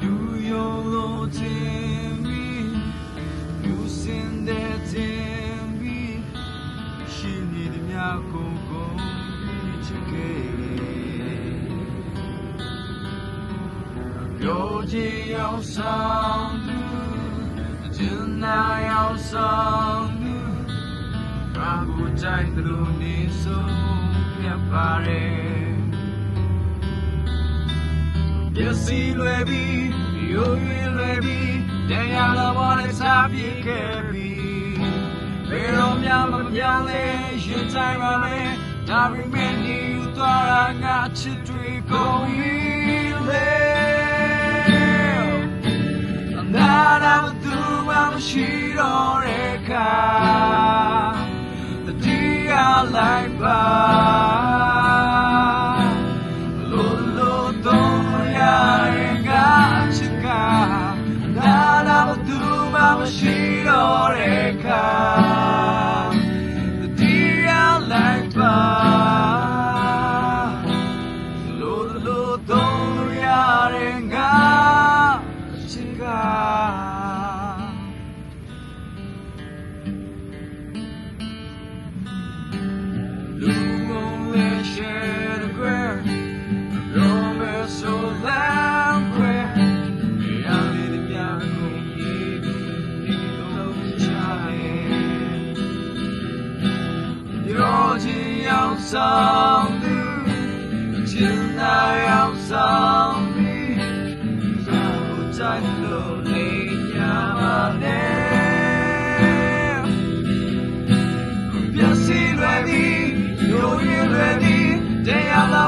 လူယုံလို့ခြင်းပြီးလူစင်တဲ့ခြင်းပြီးရှိနေသည်များကိုကိုချစ်ခဲ့တယ်ပြောကြည့်ရောက်ဆောင်သူကျင်နာရောက်ဆောင်သူဘာကိုကြိုက်သလိုနေဆုံးပြပါရဲ့ ပျက်စီးလွယ်ပြီးရိုးရွင်လွယ်ပြီးတရားတော်ဘောနဲ့စားပြေခဲ့ပြီးဘယ်တော့မှမပြောင်းလဲရင်တိုင်းပါမယ်ဒါပေမဲ့ဒီသွားရငါချစ်တွေကုန်ပြီလေနာနာမသူမှမရှိတော့တဲ့အခါတတိယလိုက် ရောက်ဆောင်သူအချင်းသာရောက်ဆောင်ပြီးသာဝတ္တလို့နေညာပါနဲ့ You're ready, day of the